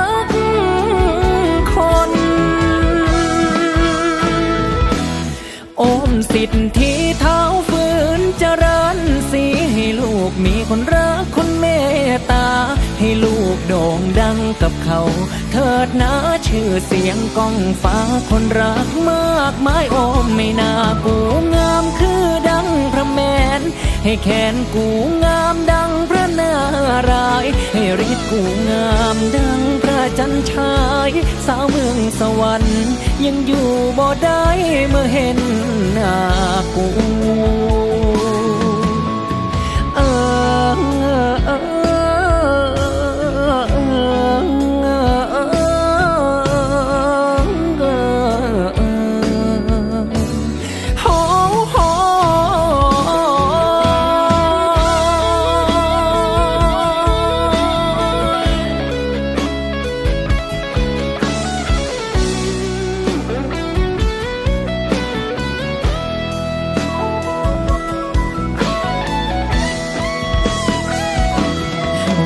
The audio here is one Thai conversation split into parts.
ก สิทธิเท้าฝืนเจริญสีให้ลูกมีคนรักคนเมตตา ให้ลูกโด่งดังกับเขา เถิดนะชื่อเสียงก้องฟ้าคนรักมากมายโอมไม่น่ากูงามคือดังพระแมน ให้แขนกูงามดังาราย ให้ฤทธิ์กูงามดังพระจันทราย สาวเมืองสวรรค์ ยังอยู่บ่ได้เมื่อเห็นหน้ากู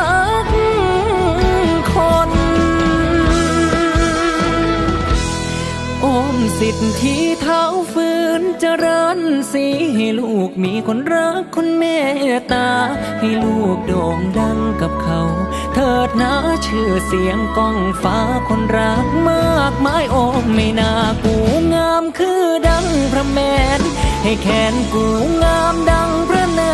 ก สิทธิ์ที่เท้าฝืนเจริญสีให้ลูกมีคนรักคนเมตตา ให้ลูกโด่งดังกับเขา เถิดนะชื่อเสียงก้องฟ้าคนรักมากมายโอมไม่น่ากูงามคือดังพระแมนให้แขนกูงามดังพระนา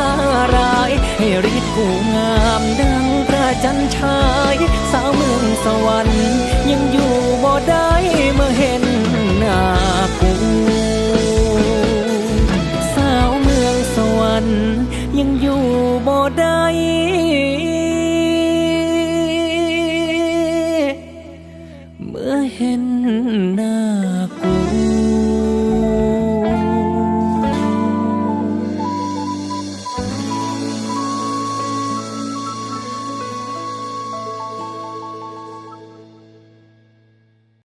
รายให้ฤทธิ์กูงามดังพระจันทรายสาวเมืองสวรรค์ยังอยู่ เห็น